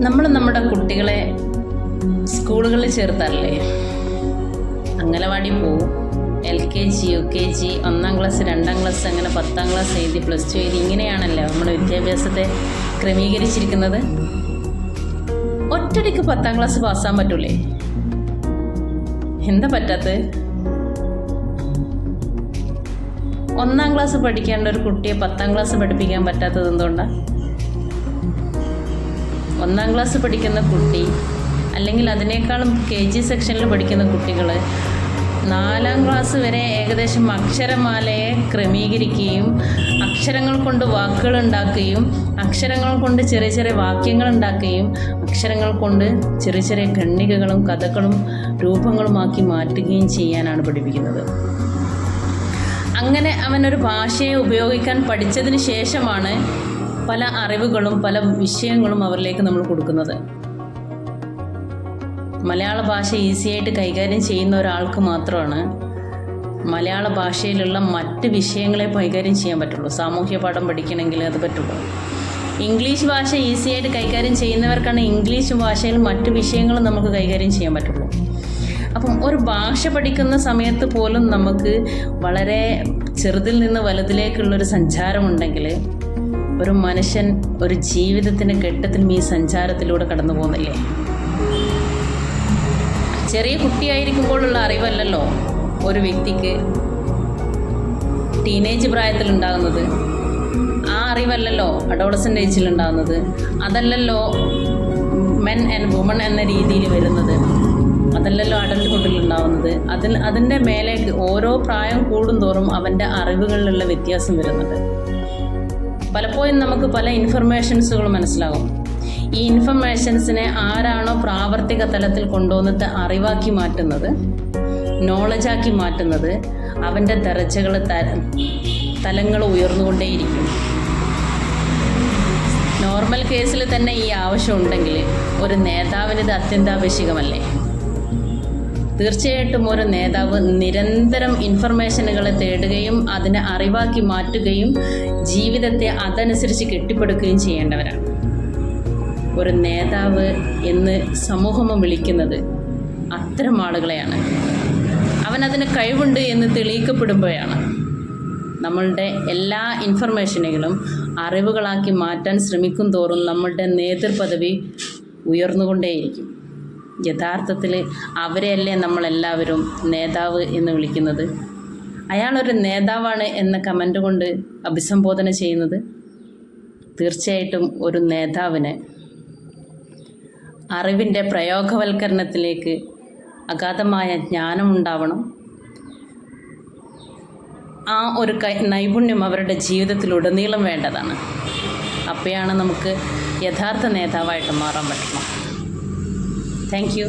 നമ്മൾ നമ്മുടെ കുട്ടികളെ സ്കൂളുകളിൽ ചേർത്താറില്ലേ അംഗനവാടി പോവും. L K G U K G ഒന്നാം ക്ലാസ് രണ്ടാം ക്ലാസ് അങ്ങനെ പത്താം ക്ലാസ് എഴുതി പ്ലസ് ടു എഴുതി ഇങ്ങനെയാണല്ലോ നമ്മുടെ വിദ്യാഭ്യാസത്തെ ക്രമീകരിച്ചിരിക്കുന്നത്. ഒറ്റടിക്ക് പത്താം ക്ലാസ് പാസ്സാൻ പറ്റൂലേ? എന്താ പറ്റാത്തത്? ഒന്നാം ക്ലാസ് പഠിക്കേണ്ട ഒരു കുട്ടിയെ പത്താം ക്ലാസ് പഠിപ്പിക്കാൻ പറ്റാത്തത് എന്തുകൊണ്ടാണ് ഒന്നാം ക്ലാസ് പഠിക്കുന്ന കുട്ടി അല്ലെങ്കിൽ അതിനേക്കാളും കെ ജി സെക്ഷനിൽ പഠിക്കുന്ന കുട്ടികൾ നാലാം ക്ലാസ് വരെ ഏകദേശം അക്ഷരമാലയെ ക്രമീകരിക്കുകയും അക്ഷരങ്ങൾ കൊണ്ട് വാക്കുകൾ ഉണ്ടാക്കുകയും അക്ഷരങ്ങൾ കൊണ്ട് ചെറിയ ചെറിയ വാക്യങ്ങൾ ഉണ്ടാക്കുകയും അക്ഷരങ്ങൾ കൊണ്ട് ചെറിയ ചെറിയ ഖണ്ഡികകളും കഥകളും രൂപങ്ങളുമാക്കി മാറ്റുകയും ചെയ്യാനാണ് പഠിപ്പിക്കുന്നത്. അങ്ങനെ അവനൊരു ഭാഷയെ ഉപയോഗിക്കാൻ പഠിച്ചതിന് ശേഷമാണ് പല അറിവുകളും പല വിഷയങ്ങളും അവരിലേക്ക് നമ്മൾ കൊടുക്കുന്നത്. മലയാള ഭാഷ ഈസിയായിട്ട് കൈകാര്യം ചെയ്യുന്ന ഒരാൾക്ക് മാത്രമാണ് മലയാള ഭാഷയിലുള്ള മറ്റ് വിഷയങ്ങളെ കൈകാര്യം ചെയ്യാൻ പറ്റുള്ളൂ. സാമൂഹ്യ പാഠം പഠിക്കണമെങ്കിൽ അത് പറ്റുള്ളൂ. ഇംഗ്ലീഷ് ഭാഷ ഈസിയായിട്ട് കൈകാര്യം ചെയ്യുന്നവർക്കാണ് ഇംഗ്ലീഷ് ഭാഷയിൽ മറ്റ് വിഷയങ്ങളും നമുക്ക് കൈകാര്യം ചെയ്യാൻ പറ്റുള്ളൂ. അപ്പം ഒരു ഭാഷ പഠിക്കുന്ന സമയത്ത് പോലും നമുക്ക് വളരെ ചെറുതിൽ നിന്ന് വലുതിലേക്കുള്ളൊരു സഞ്ചാരമുണ്ടെങ്കിൽ ഒരു മനുഷ്യൻ ഒരു ജീവിതത്തിന്റെ ഘട്ടത്തിനും ഈ സഞ്ചാരത്തിലൂടെ കടന്നു പോകുന്നില്ലേ? ചെറിയ കുട്ടിയായിരിക്കുമ്പോഴുള്ള അറിവല്ലല്ലോ ഒരു വ്യക്തിക്ക് ടീനേജ് പ്രായത്തിൽ ഉണ്ടാകുന്നത് ആ അറിവല്ലല്ലോ അഡോളസന്റ് ഏജിൽ ഉണ്ടാകുന്നത് അതല്ലല്ലോ മെൻ ആൻഡ് വുമൺ എന്ന രീതിയിൽ വരുന്നത്. അതല്ലല്ലോ അഡൽട്ട്ഹുഡിൽ ഉണ്ടാകുന്നത് അതിൽ അതിന്റെ മേലേക്ക് ഓരോ പ്രായം കൂടുന്തോറും അവന്റെ അറിവുകളിലുള്ള വ്യത്യാസം വരുന്നുണ്ട്. പലപ്പോഴും നമുക്ക് പല ഇൻഫർമേഷൻസുകൾ മനസ്സിലാകും. ഈ ഇൻഫർമേഷൻസിനെ ആരാണോ പ്രാവർത്തിക തലത്തിൽ കൊണ്ടുവന്നിട്ട് അറിവാക്കി മാറ്റുന്നത് നോളജാക്കി മാറ്റുന്നത് അവന്റെ ദർജകൾ തലങ്ങൾ ഉയർന്നുകൊണ്ടേയിരിക്കും. നോർമൽ കേസിൽ തന്നെ ഈ ആവശ്യം ആവശ്യമുണ്ടെങ്കിൽ ഒരു നേതാവിന് ഇത് അത്യന്താപേക്ഷികമല്ലേ? തീർച്ചയായിട്ടും ഒരു നേതാവ് നിരന്തരം ഇൻഫർമേഷനുകളെ തേടുകയും അതിനെ അറിവാക്കി മാറ്റുകയും ജീവിതത്തെ അതനുസരിച്ച് കെട്ടിപ്പടുക്കുകയും ചെയ്യേണ്ടവരാണ്. ഒരു നേതാവ് എന്ന് സമൂഹം വിളിക്കുന്നത് അത്തരം ആളുകളെയാണ്. അവനതിന് കഴിവുണ്ട് എന്ന് തെളിയിക്കപ്പെടുമ്പോഴാണ് നമ്മളുടെ എല്ലാ ഇൻഫർമേഷനുകളും അറിവുകളാക്കി മാറ്റാൻ ശ്രമിക്കും തോറും നമ്മളുടെ നേതൃപദവി ഉയർന്നുകൊണ്ടേയിരിക്കും. യഥാർത്ഥത്തിൽ അവരെയല്ലേ നമ്മളെല്ലാവരും നേതാവ് എന്ന് വിളിക്കുന്നത്? അയാളൊരു നേതാവാണ് എന്ന കമന്റ് കൊണ്ട് അഭിസംബോധന ചെയ്യുന്നത്? തീർച്ചയായിട്ടും ഒരു നേതാവിന് അറിവിന്റെ പ്രയോഗവൽക്കരണത്തിലേക്ക് അഗാധമായ ജ്ഞാനമുണ്ടാവണം ആ ഒരു നൈപുണ്യം അവരുടെ ജീവിതത്തിലുടനീളം വേണ്ടതാണ്. അപ്പോഴാണ് നമുക്ക് യഥാർത്ഥ നേതാവായിട്ട് മാറാൻ പറ്റുന്നത്. Thank you